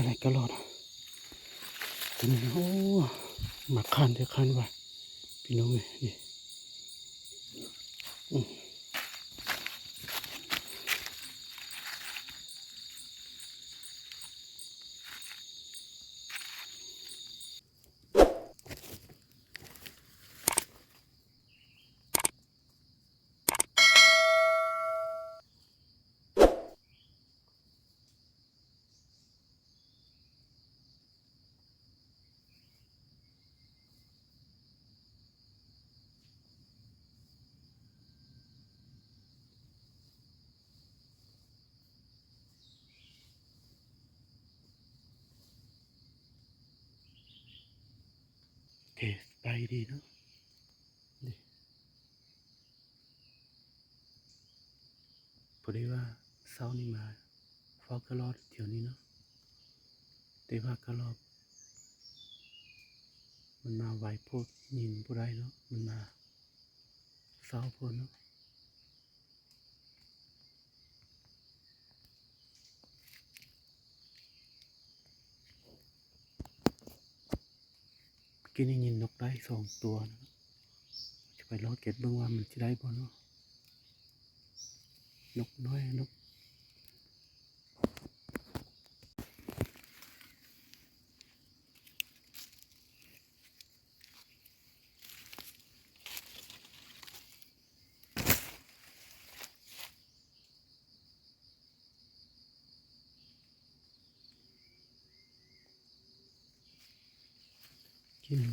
อะไรก็รอดตัวนี้โอ้หมาคันเดียวคันว่ะพี่น้องเลยนี่ เคไปดีเนาะพอดีว่าเช้านี่มาฟอกกระรอดเดี๋ยวนี้เนาะแต่ว่ากระรอบ มันมาไวโพดยินผู้ใดเนาะมันมาเศร้าโพดเนาะ กินยินนกได้สองตัวนะจะไปรอเก็บเบื้องว่ามันจะได้บ่เนาะนกน้อยนก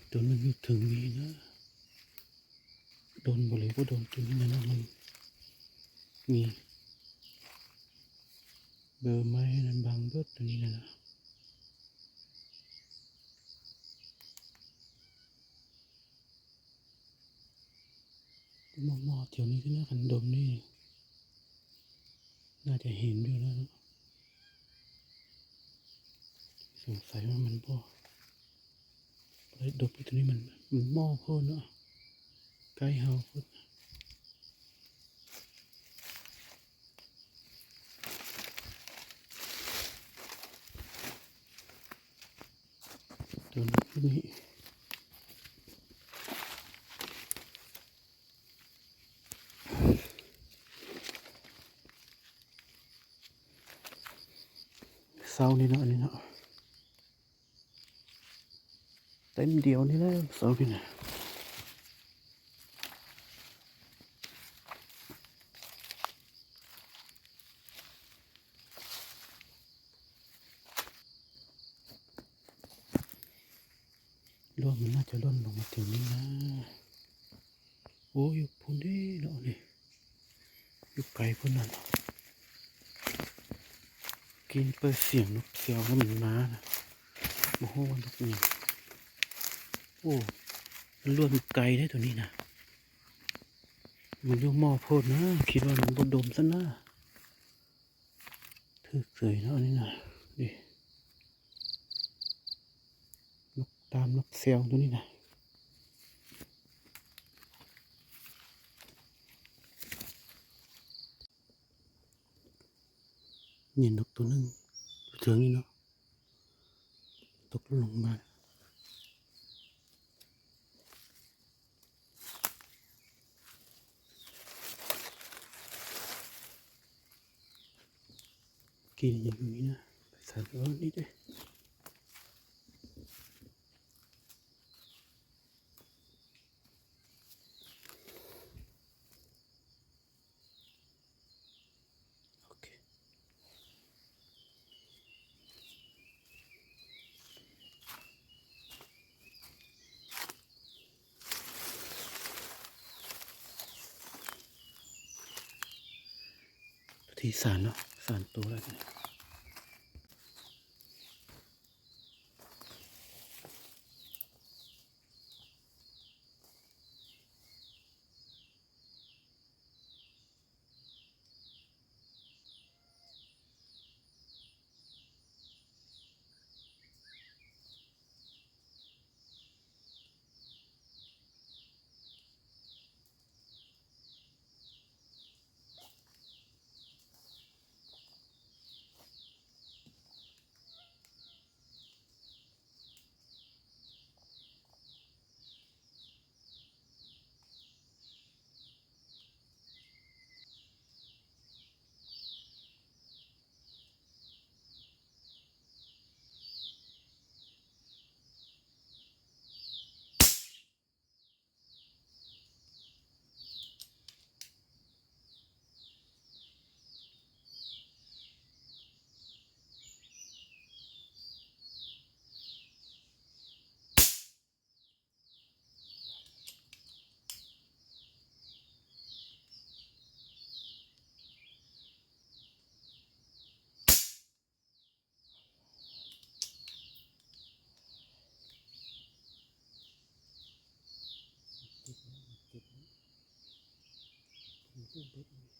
กินอีกตัวนึงอยู่ถึงนี้นะ โดนบ่เว่าโดนตัวนี้นะเนาะมันมีเบอร์ไม้นั้นบางเบิดตัวนี้นะนะมอมอๆเที่ยวนี้ก็น่าขันดมนี่ น่าจะเห็นด้วยแล้วสงสัยว่ามันบ่ ไปดมไปตัวนี้มันมันมอโพดเนาะใกล้เฮาโพดตัวนี้ตัวนี้เศร้านี่เนาะนนี้เนาะเต็มเดียวนี่แหละเศร้านี่นะร่วงมันน่าจะร่นลงมาถึงนี่นะ โอ้ยพุ่นเด้เนาะนี่อยู่ไกลพุ่นนั่นกินเปิดเสียงนกเสียวแล้วมันมานะโอ้โหนกนี่ โอ้มันล้วนไกลได้ตัวนี้นะมันอยุ่หม้อโพดนะ คิดว่ามันบดมซะนะถือเสยเนาะอันนี่นะดินกตามนกเสียวตัวนี้นะเห็นกตัวหนึงเถิงนี่เนาะตกลงมา กินอย่างนี้นะ ไปใส่เออนี่ด้วยที่สารเนาะ สารตั little bit more.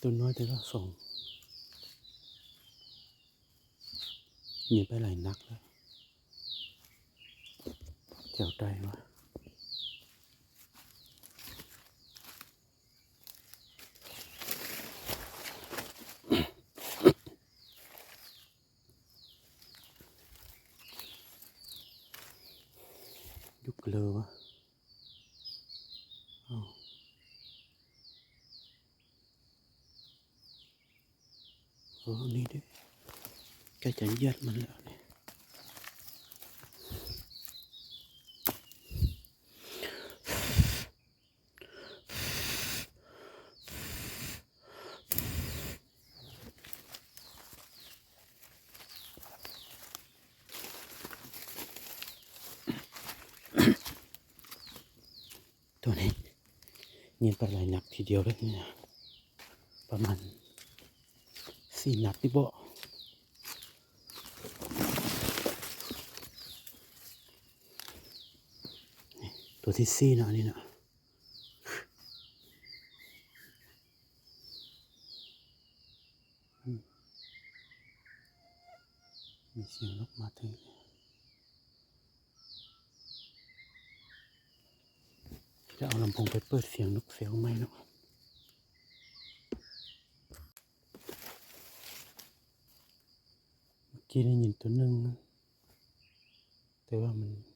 ตัวน้อยแต่ก็ส่งหนีไปหลายนักแล้วเจ้าใจวะยุกเลยวะอ้าวโอ้นี่ดิ แกจะเหยัดมันแล้วเนี่ยตัวนี้เงียบไปหลายนักทีเดียวเลยเนี่ยประมาณสี่นัดที่บ่นี่ ตัวที่สี่นะนี่นะมีเสียงนกมาถึงจะเอาลำโพงไปเปิดเสียงนกเสียงไหมเนาะเมื่อกี้ได้ยินตัวหนึ่งแต่ว่ามัน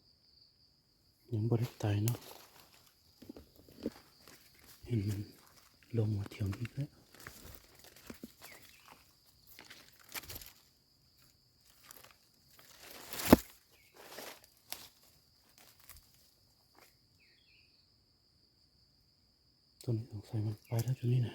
ยังบริสตายเนาะเห็นมันลงมาเที่ยวนี้แล้วต้นสงสัยมันไปแล้วจุดนี้นะ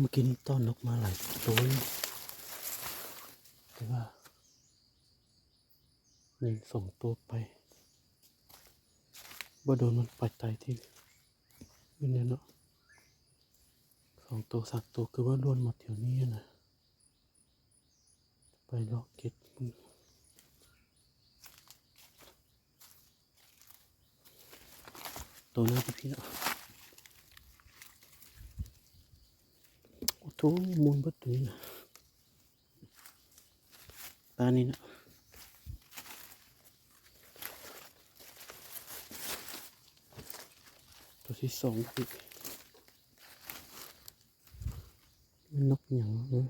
เมื่อกี้นี่ต้อนนกมาหลายตัวเลยแต่ว่าหนี่งส่งตัวไปบ่โดนมันปัดไตที่นี่เนี่ยเนาะสองตัวสักตัวคือว่าล้วนหมดแถวนี้นะไปลอกเก็ตตัวนี้พี่พี่เนาะ โอ้โหมูลบัดตัวนี้นะตานี่นะตัวที่สองพี่มันนกเหยังเลย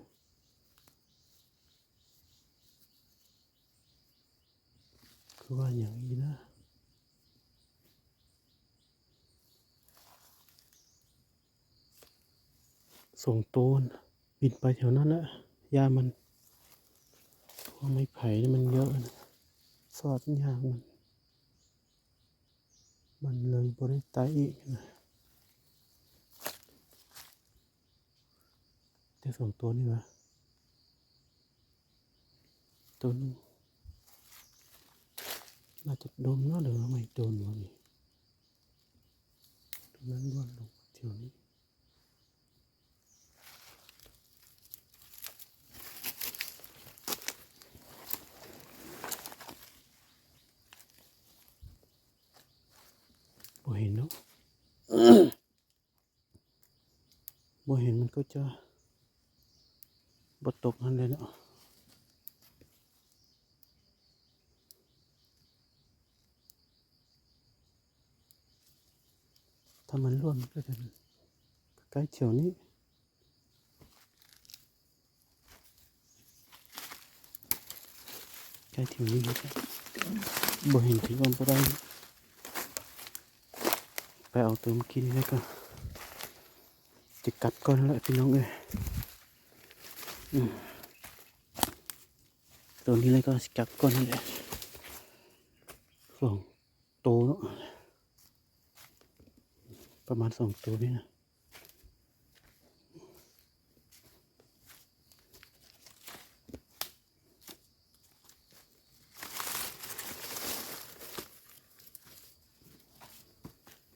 คือว่าอย่างนี้นะ ส่งโตนบินไปแถวนั้นแหละยามันพวกไม้ไผ่นี่มันเยอะนะสอดยางมัน มันเลยบริไตอีกนะแต่ส่งตัวนี่วะตัวนึงน่าจะโดนเนาะหรือไม่โดนวะนี่ตรงนั้นร่วนลงแถวนี้ บ่เห็นเนาะบ่เห็นมันก็จะบ่ตกนั่นเลยเนาะถ้ามันร่วนมันก็จะใกล้เฉียวนี้ใกล้เฉียวนี้ครับบ่เห็นที่วันบ่ได้ไป เอาตัวมื่อกี้นี่แล้วก็ จะกัดก้อนแหละพี่น้องเอ้ยตัวนี้เลยก็สิกัดก้อนนี่แหลยสองตัวเนาะประมาณสองตัวนี่นะ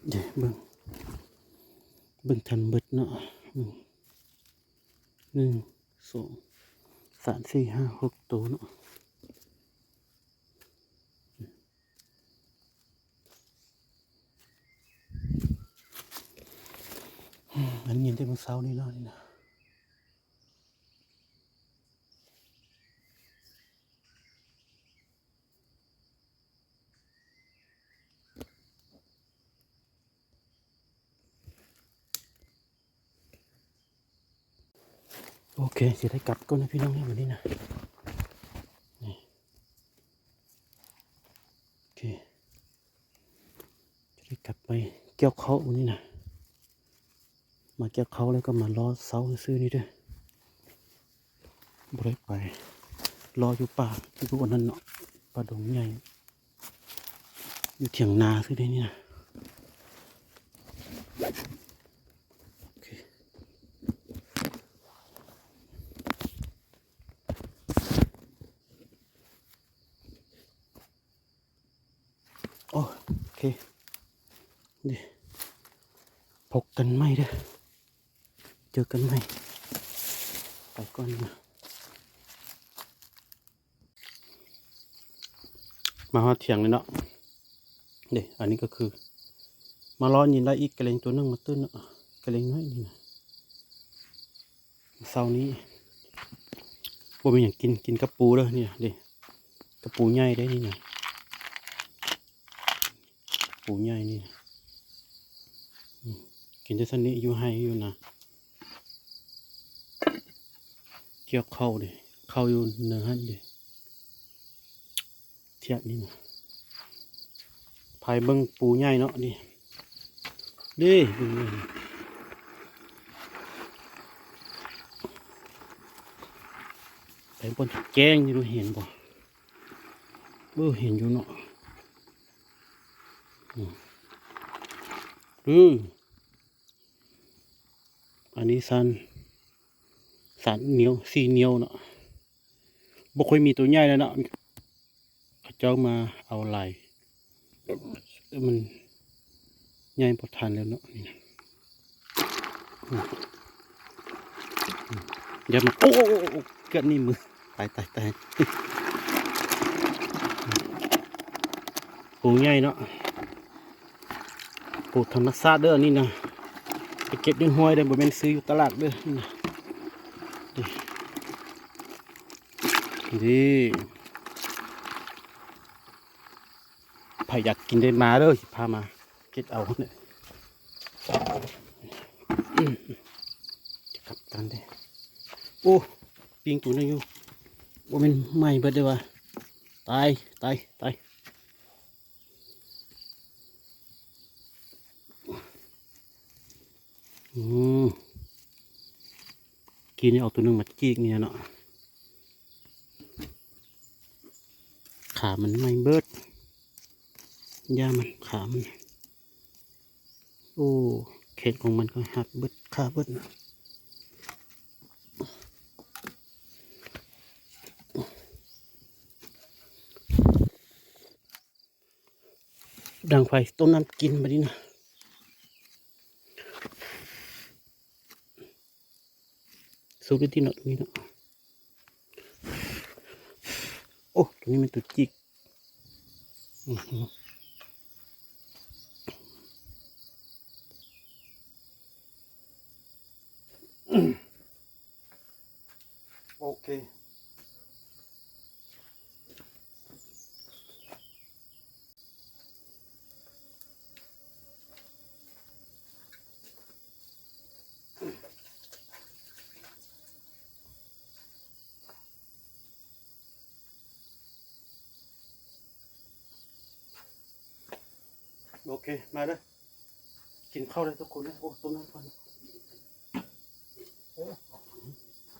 เดี๋ยวเบิ่งเบิ่งทันเบิดเนาะอืมหนึ่งสองสามสี่ห้าหกตัวเนาะอืมอันนี้เห็นแต่เมื่อเช้านี่เนาะนี่นะ โอเคสิได้กลับก่อนนะพี่น้องนี่วันนี้นะนี่โอเคจะได้กลับไปเกี่ยวเขาวันนี้นะมาเกี่ยวเขาแล้วก็มารอเสาซื้อนี่ด้วยบริไปรออยู่ป่าที่พวกนั้นเนาะป่าดงใหญ่อยู่เถียงนาซื้อได้นี่นะโอเค โอโอเคดิพ กันไหมเด้อเจอกันไหมไปก่อนนะมาหาเถียงเลยเนาะเดี๋ยอันนี้ก็คือ มาล้อยินได้อีกกระเลงตัวนึงมาตื้นเนาะกระเลงน้อยนี่นะเสานี้บ่เป็นอย่างกินกินกระปูเด้อเนี่ยดิกระปูใหญ่ได้นี่นะปูใหญ่นี่นะ กินได้สนิอยู่ให้อยู่นะ เกี่ยวเข้าดิ เข้าอยู่เนื้อหันดิ เทียบนี่นะภายเบิ้งปูใหญ่เนาะนี่ดิเบิ่งนี่ไปบนแจ้งอยู่ดูเห็นบ่เออเห็นอยู่เนาะอือ อันนี้สันสันเหนียวสีเหนียวเนาะบ่ค่อยมีตัวใหญ่แล้วเนาะเขาเจ้ามาเอาลายมันใหญ่พอทันแล้วเนาะนี่นะอย่ามาโอ้โอโอ้โอ้เกือบนี่มือตายตายตายปูใหญ่เนาะปูธรรมชาติเด้อนี่นะ ไปเก็บด้วยห้วยเด้อบ่แม่นซื้ออยู่ตลาดเด้อนี่นะดิดิใครอยากกินได้มาเด้อพามาเก็บเอาเนี่ยจะกลับกันเด้โอ้ปิงตัวนึงอยู่ว่ามันไหม้เบิดเลยวะตายตายตาย กินนี่เอาตัวหนึงมาจีกเนี่ยเนาะขามันไม้เบิดย่ามันขามันโอ้เขตของมันก็หักเบิดขาเบิดนะดังไฟต้นน้ำกินมาดินะ สูบไปที่หนอตรงนี้เนาะโอ้ตรงนี้มันตัวจิกอื้อหืออืมโอเค โอเค มาเลยกินข้าวเลยทุกคนนะโอ้ต้นน้ำก่อนโอ้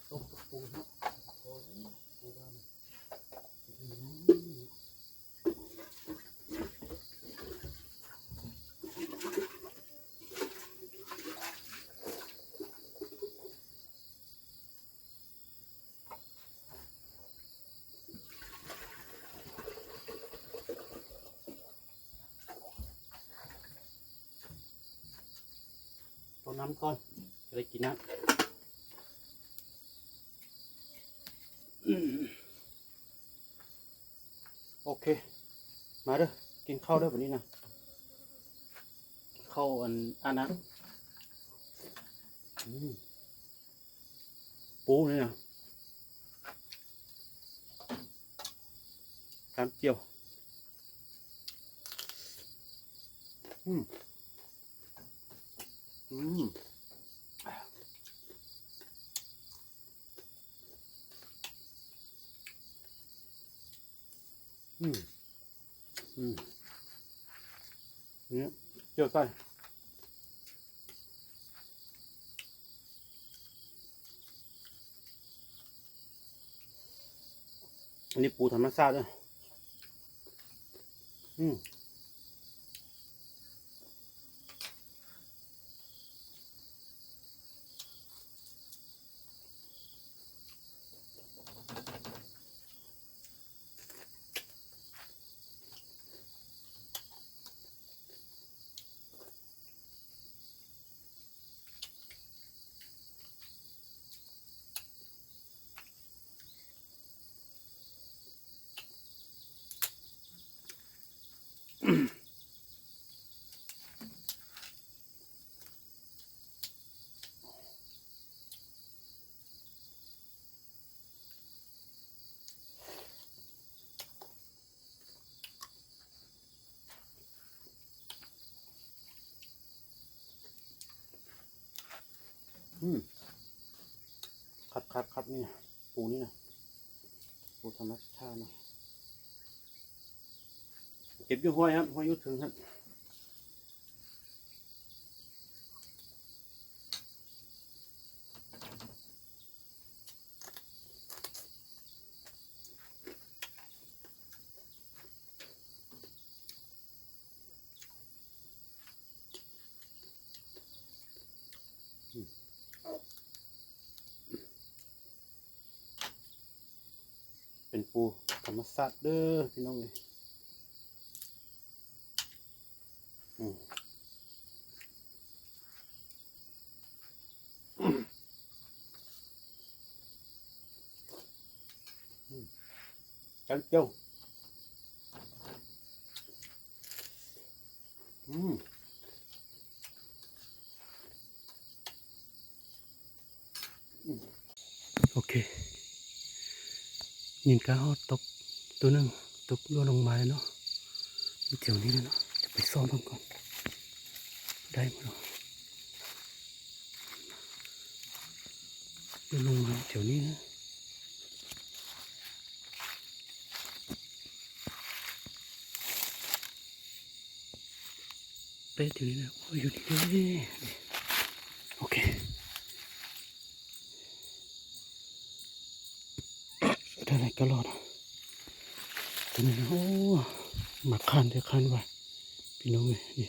ต้มตะปูเนาะโอ้ยปูบ้านอืมต้ม น้ำก่อนจะได้กินน้ำโอเค มาเด้อกินข้าวเด้อแบบนี้นะข้าวอันอันนั้นปูนี่นะการเจียว อืม อืมอืมอืมเนี่ยเจียวใส่อันนี้ปูธรรมชาติด้วยอืม อืมครับครับครับนี่นะปูนี่นะปูธรรมชาตินะเก็บอยู่ห้อยครับห้อยยุดถึงครับ นปูธรรมชาติเด้อพี่น้องเลยอืมอืมกันเจียวอืมอืมโอเค nhìn cá ho tộc ตัวนึงตกล่วงลงมาเลยเนาะเจียวนี้เลยเนาะจะไปซ่อมมันก่อนได้มั้ยเนาะล่วงลงมาเจียวนี้นะเป๊ะเจียวนี้นะโอ้ยอยู่นี่โอเค เท่าไหร ก็รอดตัวนี้โอ้หมักคันเดียวคันไว้พี่น้องเลยนี่